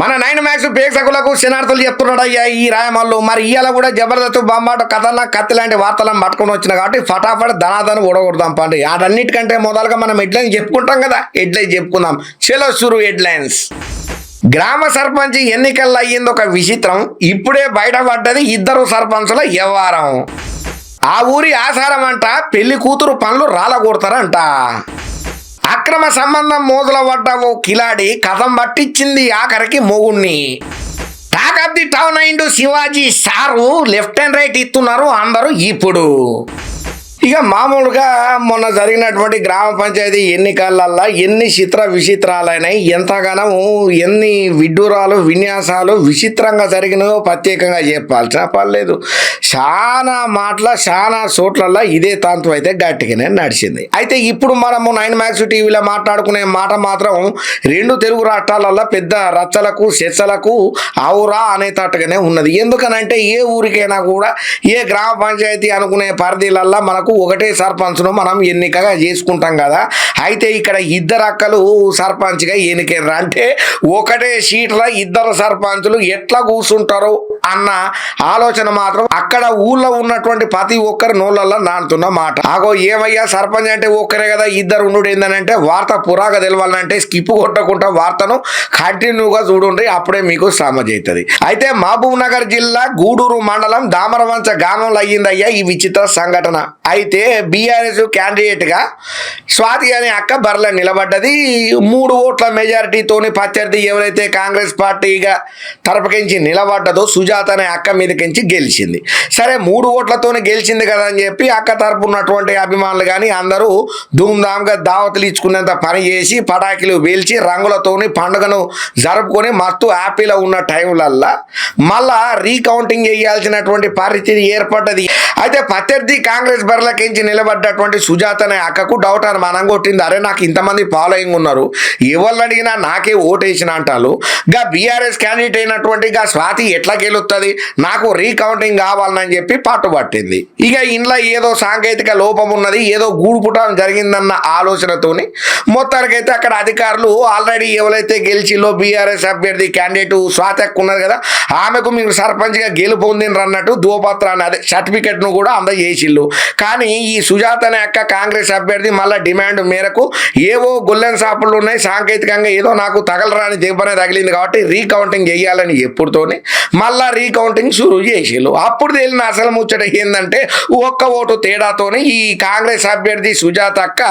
మన nine max ప్రేక్షకులకు శనార్థులు చెప్తున్నాడు అయ్యా ఈ రాయమల్లు మరి ఇవాళ కూడా జబర్దస్త్ బొమ్మాట కథల కత్తి లాంటి వార్తలను పట్టుకొని వచ్చిన కాబట్టి ఫటాఫట్ ధనాధన ఓడగొడదాం పండి. వాటన్నిటికంటే మొదలుగా మనం హెడ్లైన్ చెప్పుకుంటాం కదా హెడ్లైన్ చెప్పుకుందాం. చలో సురు హెడ్లైన్స్ గ్రామ సర్పంచ్ ఎన్నికల్లో అయ్యింది ఒక విచిత్రం ఇప్పుడే బయటపడ్డది ఇద్దరు సర్పంచుల వ్యవహారం. ఆ ఊరి ఆసారం అంట పెళ్ళి కూతురు పనులు రాలగొడతారంట. అక్రమ సంబంధం మోదుల పడ్డ ఓ కిలాడి కథం పట్టించింది ఆఖరికి మొగుణ్ణి. టాక్ ఆఫ్ ది టౌన్ అయిండు Shivaji sir left and right ఇస్తున్నారు అందరూ ఇప్పుడు. ఇక మామూలుగా మొన్న జరిగినటువంటి గ్రామ పంచాయతీ ఎన్నికలల్లో ఎన్ని చిత్ర విచిత్రాలైనాయి ఎంతగానో ఎన్ని విడ్డూరాలు విన్యాసాలు విచిత్రంగా జరిగినాయో ప్రత్యేకంగా చెప్పాల్సిన పర్లేదు చాలా మాటల చాలా చోట్లల్లో ఇదే తంతు అయితే గట్టిగానే నడిచింది. అయితే ఇప్పుడు మనము నైన్ మ్యాక్స్ టీవీలో మాట్లాడుకునే మాట మాత్రం రెండు తెలుగు రాష్ట్రాలలో పెద్ద రచ్చలకు చర్చలకు అవురా అనేటట్టుగానే ఉన్నది. ఎందుకనంటే ఏ ఊరికైనా కూడా ఏ గ్రామ పంచాయతీ అనుకునే పరిధిలల్లో మనకు ఒకటే సర్పంచ్ను మనం ఎన్నికగా చేసుకుంటాం కదా. అయితే ఇక్కడ ఇద్దరు అక్కలు సర్పంచ్గా ఎన్నికయ్యారు అంటే ఒకటే సీట్ల ఇద్దరు సర్పంచులు ఎట్లా కూర్చుంటారు? అన్న ఆలోచన మాత్రం అక్కడ ఊళ్ళో ఉన్నటువంటి ప్రతి ఒక్కరి నోళ్ళల్లో నానుతున్న మాట. ఆగో ఏమయ్యా సర్పంచ్ అంటే ఒక్కరే కదా ఇద్దరు ఉండు ఏంటంటే వార్త పురాగా తెలవాలంటే స్కిప్ కొట్టకుండా వార్తను కంటిన్యూగా చూడండి అప్పుడే మీకు సమజవుతుంది అయితే మహబూబ్ నగర్ జిల్లా గూడూరు మండలం దామరవంచ గ్రామంలో అయ్యిందయ్యా ఈ విచిత్ర సంఘటన. అయితే బీఆర్ఎస్ క్యాండిడేట్గా స్వాతి అనే అక్క బర్ల నిలబడ్డది. మూడు ఓట్ల మెజారిటీతోని ప్రత్యర్థి ఎవరైతే కాంగ్రెస్ పార్టీగా తరపకించి నిలబడ్డదో తన అనే అక్క మీదకించి గెలిచింది. సరే మూడు ఓట్లతోనే గెలిచింది కదా అని చెప్పి అక్క తరపు ఉన్నటువంటి అభిమానులు కానీ అందరూ ధూమ్ధామ్గా దావతులు ఇచ్చుకునేంత పని చేసి పటాకులు పేల్చి రంగులతోని పండుగను జరుపుకొని మస్తు హ్యాపీలో ఉన్న టైంలల్లా మళ్ళా రీకౌంటింగ్ చేయాల్సినటువంటి పరిస్థితి ఏర్పడ్డది. అయితే ప్రత్యర్థి కాంగ్రెస్ బరిలకించి నిలబడ్డటువంటి సుజాత అనే అక్కకు డౌట్ అని మనం కొట్టింది. అరే నాకు ఇంతమంది ఫాలోయింగ్ ఉన్నారు. ఎవరు అడిగినా నాకే ఓటేసిన అంటారు. గా బీఆర్ఎస్ క్యాండిడేట్ అయినటువంటి గా స్వాతి ఎట్లా వస్తుంది నాకు రీకౌంటింగ్ కావాలని చెప్పి పట్టుబట్టింది ఇక ఇంట్లో ఏదో సాంకేతిక లోపం ఉన్నది ఏదో గూడుపుటం జరిగిందన్న ఆలోచనతోని మొత్తానికైతే అక్కడ అధికారులు ఆల్రెడీ ఎవరైతే గెలిచిలో బీఆర్ఎస్ అభ్యర్థి క్యాండిడేట్ స్వాతక్ ఉన్నది కదా ఆమెకు మీరు సర్పంచ్గా గెలుపొందినరు అన్నట్టు ధృవపత్రాన్ని అదే సర్టిఫికెట్ను కూడా అందజేసిళ్ళు. కానీ ఈ సుజాత అనే అక్క కాంగ్రెస్ అభ్యర్థి మళ్ళీ డిమాండ్ మేరకు ఏవో గొల్లెన్ షాపులు ఉన్నాయి సాంకేతికంగా ఏదో నాకు తగలరాని దెబ్బనే తగిలింది కాబట్టి రీకౌంటింగ్ చేయాలని ఎప్పుడుతోనే మళ్ళా రీకౌంటింగ్ షురూ చేసిళ్ళు అప్పుడు తేలిన అసలు ముచ్చట ఏంటంటే ఒక్క ఓటు తేడాతోనే ఈ కాంగ్రెస్ అభ్యర్థి సుజాత అక్క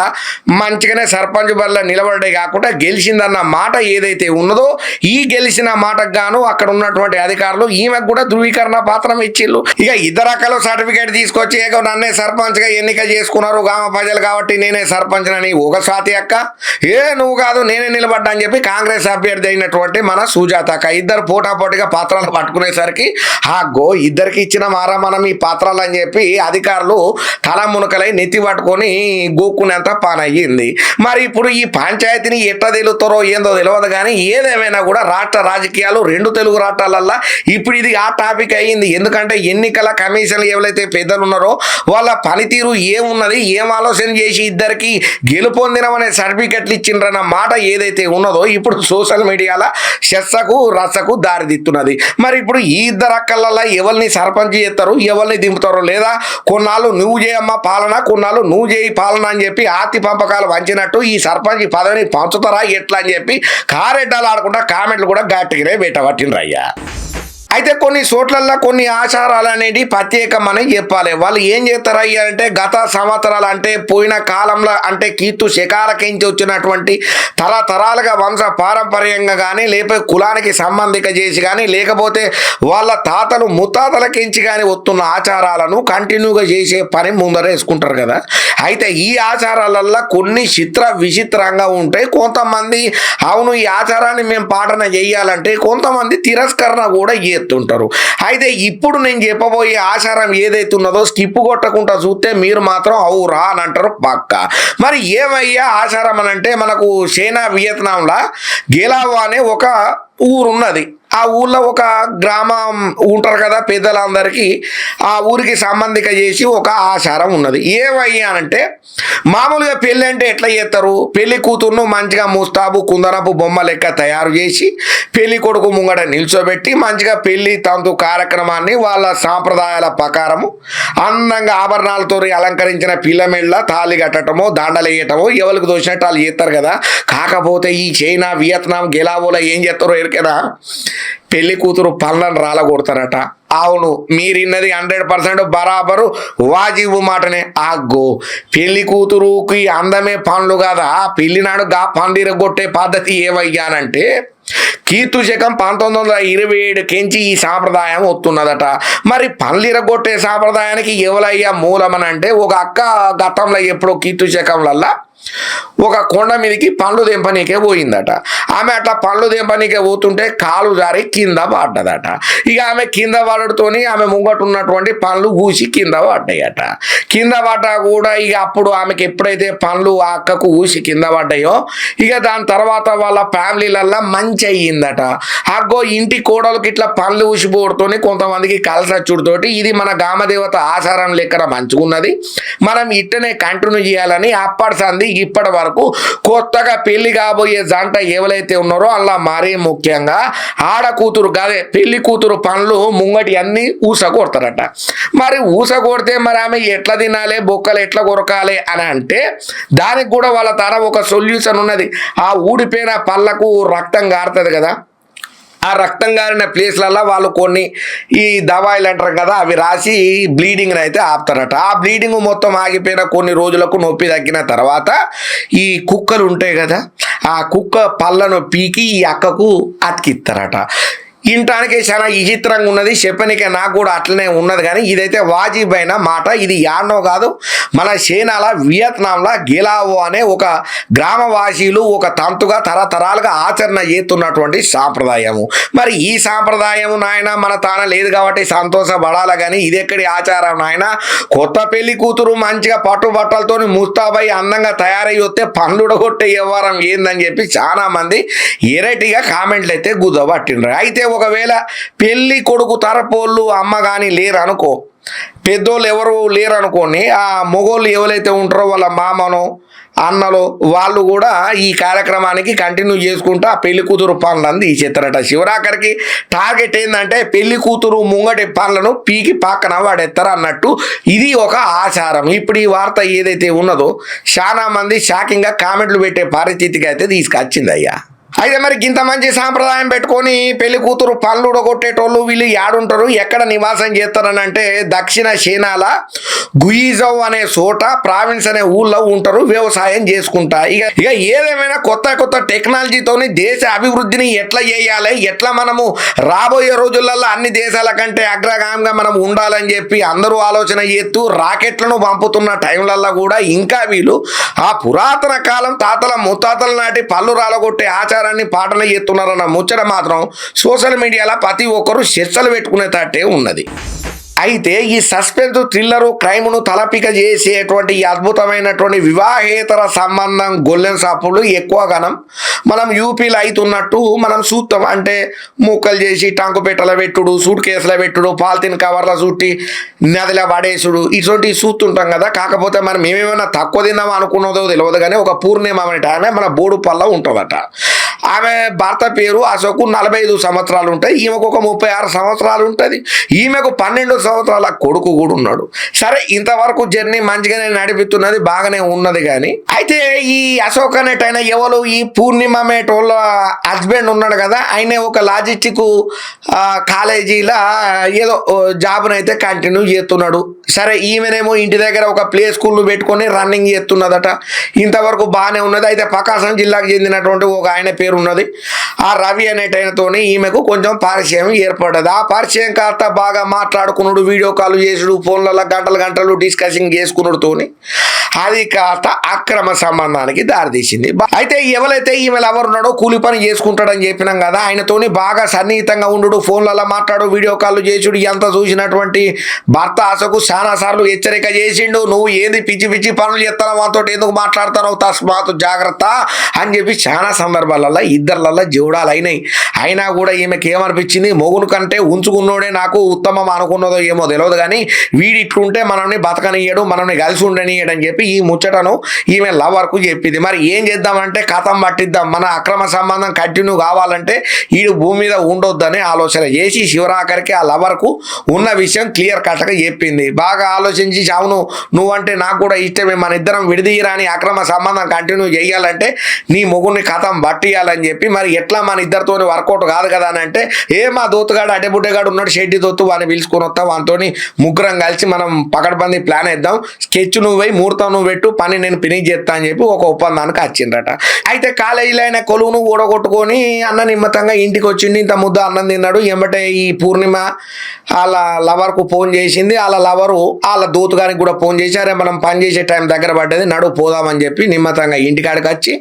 మంచిగానే సర్పంచ్ బల్ల నిలబడే కాకుండా గెలిచిందన్న మాట ఏదైతే ఉన్నదో ఈ గెలిచిన మాటకు గాను అక్కడ ఉన్నటువంటి అధికారులు ఈమెకు కూడా ధృవీకరణ పాత్రం ఇచ్చిళ్ళు. ఇక ఇద్దరు అక్కలు సర్టిఫికేట్ తీసుకొచ్చి ఏగో నన్నే సర్పంచ్గా ఎన్నిక చేసుకున్నారు గ్రామ ప్రజలు కాబట్టి నేనే సర్పంచ్ అని ఒక స్వాతి అక్క ఏ నువ్వు కాదు నేనే నిలబడ్డా అని చెప్పి కాంగ్రెస్ అభ్యర్థి అయినటువంటి మన సుజాత అక్క. ఇద్దరు పోటాపోటీగా పాత్రలు పట్టుకునేసరికి ఆ గో ఇద్దరికి ఇచ్చిన మారా మనం ఈ పాత్రలు అని చెప్పి అధికారులు తల మునకలై నెత్తి పట్టుకొని గోక్కునేంత పానయ్యింది. అయ్యింది మరి ఇప్పుడు ఈ పంచాయతీని ఎట్లా తెలుతారో ఏందో తెలియదు కానీ ఏదేమైనా కూడా రాష్ట్ర రాజకీయాలు రెండు తెలుగు రాష్ట్రాలల్లో ఇప్పుడు ఇది ఆ టాపిక్ అయ్యింది. ఎందుకంటే ఎన్నికల కమిషన్లు ఎవరైతే పెద్దలు ఉన్నారో వాళ్ళ పనితీరు ఏమున్నది ఏం ఆలోచన చేసి ఇద్దరికి గెలుపొందినమనే సర్టిఫికెట్లు ఇచ్చిండ్రన్న మాట ఏదైతే ఉన్నదో ఇప్పుడు సోషల్ మీడియాలో చెస్సకు రసకు దారితీస్తున్నది. మరి ఇప్పుడు ఈ ఇద్దరు అక్కలల్లో ఎవరిని సర్పంచ్ చేస్తారు ఎవరిని దింపుతారో లేదా కొన్నాళ్ళు నువ్వు చేయమ్మా పాలన కొన్నాళ్ళు నువ్వు చేయి పాలన అని చెప్పి ఆతి పంపకాలు వంచినట్టు ఈ సర్పంచ్ పదవిని పంచుతారా ఎట్లా అని చెప్పి కారెడ్డాలు ఆడుకుంటా కామెంట్లు కూడా గట్టిగానే బయట అయ్యా అయితే కొన్ని చోట్లల్లో కొన్ని ఆచారాలు అనేవి ప్రత్యేకమని చెప్పాలి. వాళ్ళు ఏం చేస్తారయ్యా అంటే గత సంవత్సరాలు అంటే పోయిన కాలంలో అంటే కీర్తు శకాలకించి వచ్చినటువంటి తరతరాలుగా వంశ పారంపర్యంగా కానీ లేకపోతే కులానికి సంబంధిక చేసి కానీ లేకపోతే వాళ్ళ తాతలు ముత్తాతలకించి కానీ వస్తున్న ఆచారాలను కంటిన్యూగా చేసే పని ముందర వేసుకుంటారు కదా. అయితే ఈ ఆచారాలల్లో కొన్ని చిత్ర విచిత్రంగా ఉంటాయి. కొంతమంది అవును ఈ ఆచారాన్ని మేము పాటన చేయాలంటే కొంతమంది తిరస్కరణ కూడా చేస్తుంటారు అయితే ఇప్పుడు నేను చెప్పబోయే ఆచారం ఏదైతే ఉన్నదో స్కిప్ కొట్టకుండా చూస్తే మీరు మాత్రం అవురా అని అంటారు పక్క. మరి ఏమయ్యా ఆచారం అని అంటే మనకు చైనా వియత్నాంలా గేలావో అనే ఒక ఊరున్నది. ఆ ఊళ్ళో ఒక గ్రామం ఉంటారు కదా పెద్దలందరికీ ఆ ఊరికి సంబంధిక చేసి ఒక ఆచారం ఉన్నది. ఏమయ్యానంటే మామూలుగా పెళ్ళి అంటే ఎట్లా చేస్తారు? పెళ్ళి కూతుర్ను మంచిగా ముస్తాబు కుందనపు బొమ్మ లెక్క తయారు చేసి పెళ్ళి కొడుకు ముంగట నిల్చోబెట్టి మంచిగా పెళ్ళి తంతు కార్యక్రమాన్ని వాళ్ళ సాంప్రదాయాల ప్రకారము అందంగా ఆభరణాలతో అలంకరించిన పిల్లమెళ్ళ తాళి కట్టటమో దండలు ఎవరికి దోచినట్టు వాళ్ళు చేస్తారు కదా. కాకపోతే ఈ చైనా వియత్నాం గెలావోలో ఏం చేస్తారో కదా పెళ్ళి కూతురు పనులను రాలగొడతారట. అవును మీరిన్నది హండ్రెడ్ పర్సెంట్ బరాబరు వాజీబు మాటనే. ఆగ్గో పెళ్ళి కూతురుకి అందమే పనులు కదా? పెళ్ళినాడు గా పందిరగొట్టే పద్ధతి ఏమయ్యానంటే కీర్తు శకం పంతొమ్మిది వందల ఇరవై ఏడు కెంచి ఈ సాంప్రదాయం వస్తున్నదట. మరి పనులిరగొట్టే సాంప్రదాయానికి ఎవలయ్యా మూలమనంటే ఒక అక్క గతంలో ఎప్పుడో కీర్తు శకంలల్లా ఒక కొండ మీదకి పండ్లు దింపనీకే పోయిందట. ఆమె అట్లా పండ్లు దింపనీకే పోతుంటే కాలు జారి కింద పడ్డదట. ఇక ఆమె కింద పడటతోని ఆమె ముంగట ఉన్నటువంటి పండ్లు ఊసి కింద పడ్డాయట. కింద పడ్డా కూడా ఇక అప్పుడు ఆమెకి ఎప్పుడైతే పండ్లు ఆ అక్కకు ఊసి కింద పడ్డాయో ఇక దాని తర్వాత వాళ్ళ ఫ్యామిలీలల్లా మంచి అయ్యిందట అగ్గో ఇంటి కోడలకి ఇట్లా పండ్లు ఊసిపోవడంతోని కొంతమందికి కలసచ్చుడితోటి ఇది మన గామదేవత ఆచారం లెక్కన మంచుకున్నది మనం ఇట్టనే కంటిన్యూ చేయాలని అప్పటి సంది ఇప్పటి వరకు కొత్తగా పెళ్ళి కాబోయే జంట ఎవరైతే ఉన్నారో అలా మరీ ముఖ్యంగా ఆడ కూతురు కాదే పెళ్ళి కూతురు పనులు ముంగటి అన్ని ఊస కొడతారట. మరి ఊస కొడితే మరి ఆమె ఎట్లా తినాలి బొక్కలు ఎట్లా కొరకాలి అని అంటే దానికి కూడా వాళ్ళ తర ఒక సొల్యూషన్ ఉన్నది. ఆ ఊడిపోయిన పళ్ళకు రక్తం గారుతుంది కదా. ఆ రక్తం కారిన ప్లేస్లలో వాళ్ళు కొన్ని ఈ దవాయిలు అంటారు కదా అవి రాసి బ్లీడింగ్ని అయితే ఆపుతారట. ఆ బ్లీడింగ్ మొత్తం ఆగిపోయిన కొన్ని రోజులకు నొప్పి తగ్గిన తర్వాత ఈ కుక్కలు ఉంటాయి కదా ఆ కుక్క పళ్ళను పీకి ఈ అక్కకు అతికిస్తారట. ఇంటానికే చాలా విచిత్రంగా ఉన్నది. చెప్పనికే నాకు కూడా అట్లనే ఉన్నది కానీ ఇదైతే వాజిబ్ అయిన మాట. ఇది యాడ్నో కాదు. మన చైనాల వియత్నాంలో గిలావో అనే ఒక గ్రామవాసీలు ఒక తంతుగా తరతరాలుగా ఆచరణ చేస్తున్నటువంటి సాంప్రదాయము. మరి ఈ సాంప్రదాయం నాయన మన తాన లేదు కాబట్టి సంతోషపడాలి కానీ ఇది ఎక్కడి ఆచారం నాయన? కొత్త పెళ్ళి కూతురు మంచిగా పట్టు బట్టలతో ముస్తాబై అందంగా తయారై వస్తే పండుడగొట్టే వ్యవహారం ఏందని చెప్పి చాలామంది ఎరటిగా కామెంట్లు అయితే గుద్దబట్టిండ్రు. అయితే ఒకవేళ పెళ్ళి కొడుకు తరపోళ్ళు అమ్మ కానీ లేరు అనుకో పెద్దోళ్ళు ఎవరు లేరు అనుకోని ఆ మొగోళ్ళు ఎవరైతే ఉంటారో వాళ్ళ మామనో అన్నలో వాళ్ళు కూడా ఈ కార్యక్రమానికి కంటిన్యూ చేసుకుంటూ ఆ పెళ్ళి కూతురు పనులంది ఈ చిత్రట శివరాకరికి టార్గెట్ ఏంటంటే పెళ్ళి కూతురు ముంగటి పనులను పీకి పక్కన వాడెత్తారు అన్నట్టు ఇది ఒక ఆచారం. ఇప్పుడు ఈ వార్త ఏదైతే ఉన్నదో చాలా మంది షాకింగ్గా కామెంట్లు పెట్టే పరిస్థితికి అయితే తీసుకొచ్చింది అయ్యా అయితే మరి ఇంత మంచి సాంప్రదాయం పెట్టుకొని పెళ్ళి కూతురు పళ్ళు ఉడగొట్టేటోళ్ళు వీళ్ళు యాడుంటారు? ఎక్కడ నివాసం చేస్తారని అంటే దక్షిణ చైనాల గుయిజౌ అనే చోట ప్రావిన్స్ అనే ఊళ్ళో ఉంటారు వ్యవసాయం చేసుకుంటా. ఇక ఇక ఏదేమైనా కొత్త కొత్త టెక్నాలజీతోని దేశ అభివృద్ధిని ఎట్లా చేయాలి? ఎట్లా మనము రాబోయే రోజులలో అన్ని దేశాల కంటే అగ్రగామంగా మనం ఉండాలని చెప్పి అందరూ ఆలోచన చేస్తూ రాకెట్లను పంపుతున్న టైంలల్లో కూడా ఇంకా వీళ్ళు ఆ పురాతన కాలం తాతల ముత్తాతల నాటి పళ్ళు రాలగొట్టే ప్రచారాన్ని పాటలు చేస్తున్నారన్న ముచ్చట మాత్రం సోషల్ మీడియాలో ప్రతి ఒక్కరూ చర్చలు పెట్టుకునేటట్టే ఉన్నది. అయితే ఈ సస్పెన్స్ థ్రిల్లరు క్రైమ్ను తలపిక చేసేటువంటి ఈ అద్భుతమైనటువంటి వివాహేతర సంబంధం గొల్లెన్ సాపులు ఎక్కువ గనం మనం యూపీలో అవుతున్నట్టు మనం చూస్తాం. అంటే మూకలు చేసి టంకు పెట్టల పెట్టుడు సూట్ కేసుల పెట్టుడు పాలిథిన్ కవర్ల చుట్టి నదిలో పడేసుడు ఇటువంటివి చూస్తుంటాం కదా. కాకపోతే మనం ఏమేమైనా తక్కువ తిన్నాం అనుకున్నదో తెలియదు కానీ ఒక పూర్ణిమ అనేట ఆమె మన బోడు పల్ల ఉంటుందట. ఆమె భర్త పేరు అశోకు నలభై ఐదు సంవత్సరాలు ఉంటాయి. ఈమెకు ఒక ముప్పై ఆరు సంవత్సరాలు ఉంటుంది. ఈమెకు పన్నెండు సంవత్సరాల కొడుకు కూడా ఉన్నాడు. సరే ఇంతవరకు జర్నీ మంచిగానే నడిపిస్తున్నది బాగానే ఉన్నది కానీ. అయితే ఈ అశోక్ అనేటైన ఎవరు? ఈ పూర్ణిమ మేటోళ్ళ హస్బెండ్ ఉన్నాడు కదా ఆయన ఒక లాజిస్టిక్ కాలేజీలో ఏదో జాబ్నైతే అయితే కంటిన్యూ చేస్తున్నాడు. సరే ఈమెనేమో ఇంటి దగ్గర ఒక ప్లే స్కూల్ పెట్టుకొని రన్నింగ్ చేస్తున్నదట. ఇంతవరకు బాగానే ఉన్నది. అయితే ప్రకాశం జిల్లాకు చెందినటువంటి ఒక ఆయన పేరు ఉన్నది ఆ రవి అనేటైనతోని ఈమెకు కొంచెం పరిచయం ఏర్పడ్డది. ఆ పరిచయం కాస్త బాగా మాట్లాడుకున్నాడు వీడియో కాల్ చేసుడు ఫోన్లలో గంటలు గంటలు డిస్కసింగ్ చేసుకున్నాడుతోని అది కాస్త అక్రమ సంబంధానికి దారితీసింది. అయితే ఎవరైతే ఈమె ఎవరున్నాడో కూలి పని చేసుకుంటాడని చెప్పినాం కదా ఆయనతోని బాగా సన్నిహితంగా ఉండు ఫోన్లలో మాట్లాడు వీడియో కాల్ చేసుడు ఎంత చూసినటువంటి భర్త ఆశకు చాలా సార్లు హెచ్చరిక చేసిండు నువ్వు ఏది పిచ్చి పిచ్చి పనులు చేస్తావు మాతో ఎందుకు మాట్లాడతావు తస్మాత్ జాగ్రత్త అని చెప్పి చాలా సందర్భాలలో ఇద్దర్లలో జోడు దూడాలు అయినాయి అయినా కూడా ఈమెకి ఏమనిపించింది మొగును కంటే ఉంచుకున్నోడే నాకు ఉత్తమం అనుకున్నదో ఏమో తెలియదు కానీ వీడి ఇట్లుంటే మనల్ని బతకనియడు మనల్ని కలిసి ఉండనియడు అని చెప్పి ఈ ముచ్చటను ఈమె లవర్కు చెప్పింది. మరి ఏం చేద్దామంటే కథం పట్టిద్దాం. మన అక్రమ సంబంధం కంటిన్యూ కావాలంటే ఈ భూమి మీద ఉండొద్దని ఆలోచన చేసి శివరాఖరికి ఆ లవర్కు ఉన్న విషయం క్లియర్ కట్గా చెప్పింది. బాగా ఆలోచించి అవును నువ్వంటే నాకు కూడా ఇష్టమే. మన ఇద్దరం విడిదీయరాని అక్రమ సంబంధం కంటిన్యూ చేయాలంటే నీ మొగుడిని కథం చేయాలని చెప్పి మరి ఎట్లా మన ఇద్దరితో వర్కౌట్ కాదు కదా అని అంటే ఏ మా దోతుగాడు అటెబుట్టేగాడు ఉన్నాడు షెడ్డి దొత్తు వాడిని పిలుచుకొని వస్తాం వానితో ముగ్గురం కలిసి మనం పకడ్బందీ ప్లాన్ వేద్దాం. స్కెచ్ నువ్వు పోయి ముహూర్తం నువ్వు పెట్టు పని నేను ఫినిష్ చేస్తా అని చెప్పి ఒక ఒప్పందానికి వచ్చిండ్రట. అయితే కాలేజీలో ఆయన కొలువును ఊడగొట్టుకొని అన్న నిమ్మతంగా ఇంటికి వచ్చింది ఇంత ముద్ద అన్నం తిన్నాడు. ఎంబటే ఈ పూర్ణిమ వాళ్ళ లవర్కు ఫోన్ చేసింది. వాళ్ళ లవరు వాళ్ళ దూతుగానికి కూడా ఫోన్ చేశారే మనం పని చేసే టైం దగ్గర పడ్డది నడు పోదామని చెప్పి నిమ్మతంగా ఇంటికాడికి వచ్చి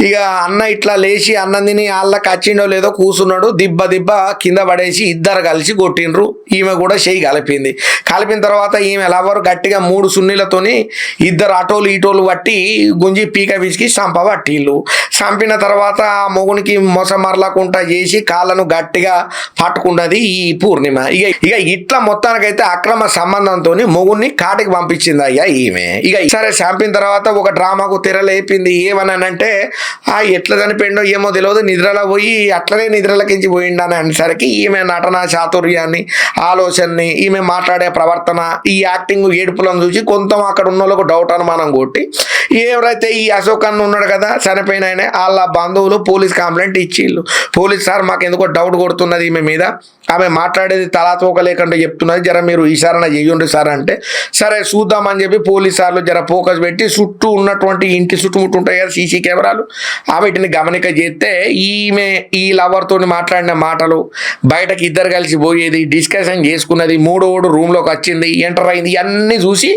ఇక అన్న ఇట్లా లేచి అన్నం తిని వాళ్ళకి వచ్చిండో లేదో కూర్చున్నాడు దిబ్బ దిబ్బ కింద పడేసి ఇద్దరు కలిసి కొట్టిండ్రు. ఈమె కూడా చేయి కలిపింది. కలిపిన తర్వాత ఈమె లవర్ గట్టిగా మూడు సున్నీలతోని ఇద్దరు అటోలు ఇటోలు పట్టి గుంజి పీక విసికి చంప పట్టిళ్ళు చంపిన తర్వాత ఆ మొగునికి మొసమరలకుంటా చేసి కాళ్ళను గట్టిగా పట్టుకున్నది ఈ పూర్ణిమ. ఇక ఇక ఇట్లా మొత్తానికైతే అక్రమ సంబంధంతో మొగుడిని కాటికి పంపించింది అయ్యా ఈమె. ఇక సరే చంపిన తర్వాత ఒక డ్రామాకు తెరలేపింది ఏమనంటే అంటే ఎట్లా చనిపోయిండో ఏమో తెలియదు నిద్రలో పోయి అట్లనే నిద్రలకించి పోయిండని అనేసరికి ఈమె నటన చాతుర్యాన్ని ఆలోచనని ఈమె మాట్లాడే ప్రవర్తన ఈ యాక్టింగ్ ఏడుపులను చూసి కొంత అక్కడ ఉన్న వాళ్ళకు డౌట్ అనుమానం కొట్టి ఎవరైతే ఈ అశోక్ అన్న ఉన్నాడు కదా చనిపోయిన ఆయన వాళ్ళ బంధువులు పోలీస్ కంప్లైంట్ ఇచ్చిళ్ళు. పోలీస్ సార్ మాకు ఎందుకో డౌట్ కొడుతున్నది ఈమె మీద. ఆమె మాట్లాడేది తలాతోక లేకుండా చెప్తున్నది. జర మీరు విచారణ చేయండి సార్ అంటే సరే చూద్దామని చెప్పి పోలీస్ సార్లు జర ఫోకస్ పెట్టి చుట్టూ ఉన్నటువంటి ఇంటి చుట్టుముట్టు ఉంటాయి కదా సీసీ కెమెరాలు. వీటిని గమనిక చేస్తే ఈమె ఈ లవర్తో మాట్లాడిన మాటలు బయటకి ఇద్దరు కలిసి పోయేది డిస్కషన్ చేసుకున్నది మూడోడు రూమ్లోకి వచ్చింది ఎంటర్ అయింది ఇవన్నీ చూసి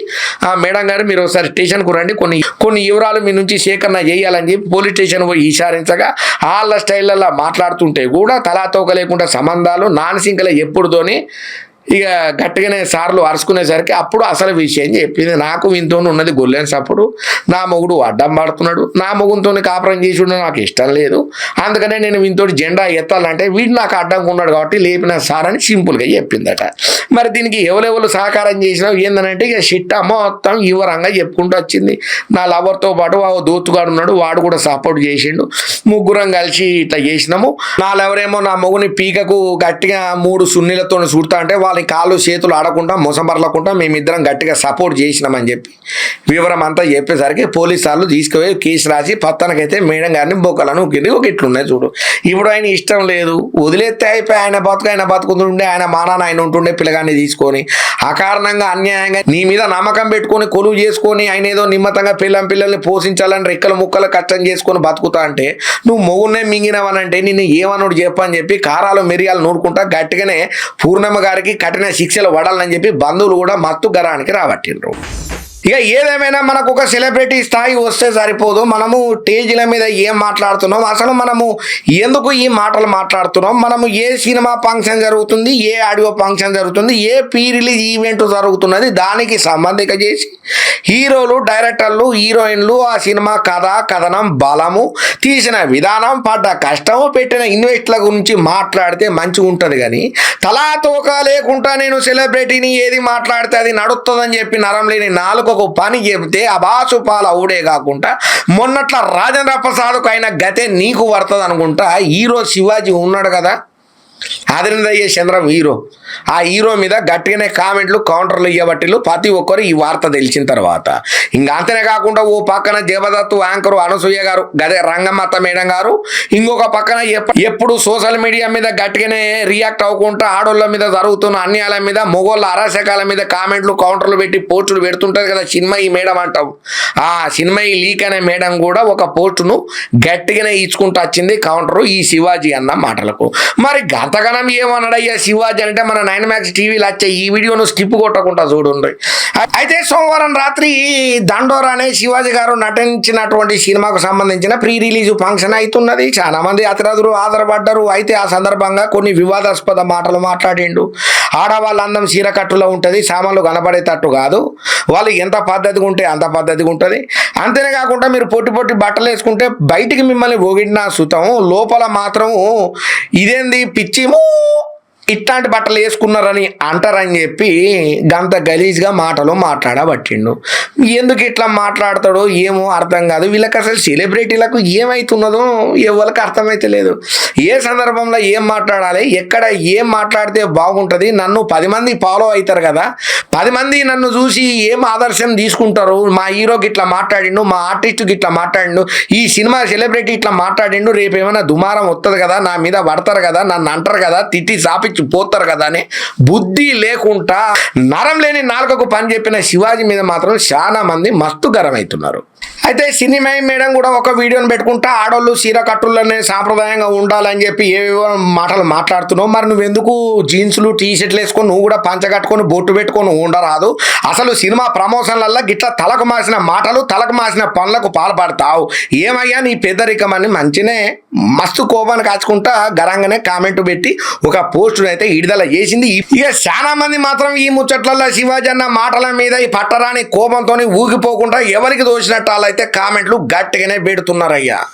ఆ మేడం గారు మీరు ఒకసారి స్టేషన్కు రండి కొన్ని కొన్ని వివరాలు మీ నుంచి సేకరణ చేయాలని చెప్పి పోలీస్ స్టేషన్ పోయి ఇషారించగా వాళ్ళ స్టైల్లో మాట్లాడుతుంటే కూడా తలాతోక లేకుండా సంబంధాలు నాన్ సింకలే ఎప్పుడుతోని ఇక గట్టిగానే సార్లు అరుచుకునేసరికి అప్పుడు అసలు విషయం చెప్పింది. నాకు వీనితో ఉన్నది గొల్లెన్స్ అప్పుడు నా మొగుడు అడ్డం పడుతున్నాడు. నా మొగునితో కాపురం చేసి ఉండడం నాకు ఇష్టం లేదు. అందుకనే నేను వీనితో జెండా ఎత్తాలంటే వీడు నాకు అడ్డంగా ఉన్నాడు కాబట్టి లేపిన సార్ అని సింపుల్గా చెప్పిందట. మరి దీనికి ఎవరెవరు సహకారం చేసినావు ఏంటంటే ఇక షిట్ట మొత్తం వివరంగా చెప్పుకుంటూ వచ్చింది. నా లవర్తో పాటు ఆ దోతుగాడు ఉన్నాడు. వాడు కూడా సపోర్ట్ చేసిండు. ముగ్గురం కలిసి ఇట్లా చేసినాము. నా లెవరేమో నా మొగుని పీకకు గట్టిగా మూడు సున్నీలతో చూడతా అంటే వాళ్ళ కాళ్ళు చేతులు ఆడకుండా మొసంబర్లకుండా మేమిద్దరం గట్టిగా సపోర్ట్ చేసినామని చెప్పి వివరం అంతా చెప్పేసరికి పోలీసు వాళ్ళు తీసుకుపోయి కేసు రాసి పత్తనకైతే మేడం గారిని బొక్కలను ఊకింది ఒక ఇట్లున్నాయి చూడు. ఇప్పుడు ఆయన ఇష్టం లేదు. వదిలేస్తే అయిపోయి ఆయన బతుకు ఆయన బతుకుతుండే ఆయన మానాన్న ఆయన ఉంటుండే పిల్లగాన్ని తీసుకొని అకారణంగా అన్యాయంగా నీ మీద నమ్మకం పెట్టుకొని కొలువు చేసుకొని ఆయన ఏదో నిమ్మతంగా పిల్లం పిల్లల్ని పోషించాలని రెక్కలు ముక్కలు కష్టం చేసుకొని బతుకుతా అంటే నువ్వు మొగున్నే మింగినవనంటే నిన్ను ఏమనుడు చెప్పని చెప్పి కారాలు మిరియాలు నూరుకుంటా గట్టిగానే పూర్ణమ్మ గారికి కఠిన శిక్షలు పడాలని చెప్పి బంధువులు కూడా మత్తు గరానికి రాబట్టిండ్రు. ఇక ఏదేమైనా మనకు ఒక సెలబ్రిటీ స్థాయి వస్తే సరిపోదు. మనము టేజీల మీద ఏం మాట్లాడుతున్నాం? అసలు మనము ఎందుకు ఈ మాటలు మాట్లాడుతున్నాం? మనము ఏ సినిమా ఫంక్షన్ జరుగుతుంది? ఏ ఆడియో ఫంక్షన్ జరుగుతుంది? ఏ పీ రిలీజ్ ఈవెంట్ జరుగుతున్నది? దానికి సంబంధిక చేసి హీరోలు డైరెక్టర్లు హీరోయిన్లు ఆ సినిమా కథ కథనం బలము తీసిన విధానం పడ్డ కష్టము పెట్టిన ఇన్వెస్ట్ల గురించి మాట్లాడితే మంచిగా ఉంటుంది కానీ తలా తోక లేకుండా నేను సెలబ్రిటీని ఏది మాట్లాడితే అది నడుస్తుందని చెప్పి నరం లేని నాలుగు ఒక పని చెబితే అబాసు పాలు అవుడే కాకుండా మొన్నట్ల రాజేంద్ర ప్రసాద్కు అయిన గతే నీకు పడుతుంది అనుకుంటా హీరో శివాజీ ఉన్నాడు కదా? ఆదరణ అయ్యే చంద్రం హీరో ఆ హీరో మీద గట్టిగానే కామెంట్లు కౌంటర్లు ఇవ్వబట్టిలు ప్రతి ఒక్కరు ఈ వార్త తెలిసిన తర్వాత. ఇంకా అంతనే కాకుండా ఓ పక్కన జబదత్తు యాంకరు అనసూయ గారు గదే రంగమ్మత్త మేడం గారు ఇంకొక పక్కన ఎప్పుడు సోషల్ మీడియా మీద గట్టిగానే రియాక్ట్ అవ్వకుండా ఆడోళ్ళ మీద జరుగుతున్న అన్యాయాల మీద మొగోళ్ళ అరాచకాల మీద కామెంట్లు కౌంటర్లు పెట్టి పోస్టులు పెడుతుంటారు కదా సినిమా ఈ మేడం అంటాం. ఆ సినిమా ఈ లీక్ అనే మేడం కూడా ఒక పోస్టును గట్టిగానే ఇచ్చుకుంటూ వచ్చింది కౌంటరు ఈ శివాజీ అన్న మాటలకు. మరి గతగనం ఏమన్నాడయ్యా శివాజీ అంటే మన నైన్ మ్యాక్స్ టీవీలో వచ్చే ఈ వీడియోను స్కిప్ కొట్టకుండా చూడండి. అయితే సోమవారం రాత్రి దండోరా అనే శివాజీ గారు నటించినటువంటి సినిమాకు సంబంధించిన ప్రీ రిలీజ్ ఫంక్షన్ అవుతున్నది. చాలా మంది అతిరథులు ఆధారపడ్డారు. అయితే ఆ సందర్భంగా కొన్ని వివాదాస్పద మాటలు మాట్లాడిండు. ఆడవాళ్ళ అందం చీరకట్టులో ఉంటుంది సామాన్లు కనబడేటట్టు కాదు. వాళ్ళు ఎంత పద్ధతిగా ఉంటే అంత పద్ధతిగా ఉంటుంది. అంతేనే కాకుండా మీరు పొట్టి పొట్టి బట్టలు వేసుకుంటే బయటికి మిమ్మల్ని ఒగిడిన సుతం లోపల మాత్రం ఇదేంది పిచ్చిమో ఇట్లాంటి బట్టలు వేసుకున్నారని అంటారని చెప్పి గంత గలీజ్గా మాటలు మాట్లాడబట్టిండు. ఎందుకు ఇట్లా మాట్లాడతాడో ఏమో అర్థం కాదు. వీళ్ళకి అసలు సెలబ్రిటీలకు ఏమవుతున్నదో ఎవరికి అర్థమైతే లేదు. ఏ సందర్భంలో ఏం మాట్లాడాలి ఎక్కడ ఏం మాట్లాడితే బాగుంటుంది నన్ను పది మంది ఫాలో అవుతారు కదా. పది మంది నన్ను చూసి ఏం ఆదర్శం తీసుకుంటారు? మా హీరోకి ఇట్లా మాట్లాడిండు మా ఆర్టిస్టుకి ఇట్లా మాట్లాడిండు ఈ సినిమా సెలబ్రిటీ ఇట్లా మాట్లాడిండు రేపు ఏమైనా దుమారం వస్తుంది కదా నా మీద పడతారు కదా నన్ను అంటారు కదా తిట్టి సాపి పోతారు కదా అని బుద్ధి లేకుండా నరం లేని నాలుకకు పని చెప్పిన శివాజీ మీద మాత్రం చాలా మంది మస్తు గరం అవుతున్నారు అయితే సినిమా మేడం కూడా ఒక వీడియోని పెట్టుకుంటా ఆడోళ్ళు చీర కట్టుల్లోనే సాంప్రదాయంగా ఉండాలని చెప్పి ఏవేవో మాటలు మాట్లాడుతున్నావు. మరి నువ్వు ఎందుకు జీన్సులు టీ షర్ట్లు వేసుకొని నువ్వు కూడా పంచ కట్టుకొని బొట్టు పెట్టుకొని ఉండరాదు? అసలు సినిమా ప్రమోషన్లల్లో గిట్ల తలకు మాసిన మాటలు తలకు మాసిన పనులకు పాల్పడతావు. ఏమయ్యా నీ పెద్దరికం అని మంచినే మస్తు కోపాన్ని కాచుకుంటా గరంగానే కామెంట్ పెట్టి ఒక పోస్టును అయితే విడుదల చేసింది. ఇక చాలా మంది మాత్రం ఈ ముచ్చట్లలో శివాజీ అన్న మాటల మీద ఈ పట్టరాని కోపంతో ఊగిపోకుండా ఎవరికి దోచినట్టు అయితే కామెంట్లు గట్టిగానే పెడుతున్నారయ్యా.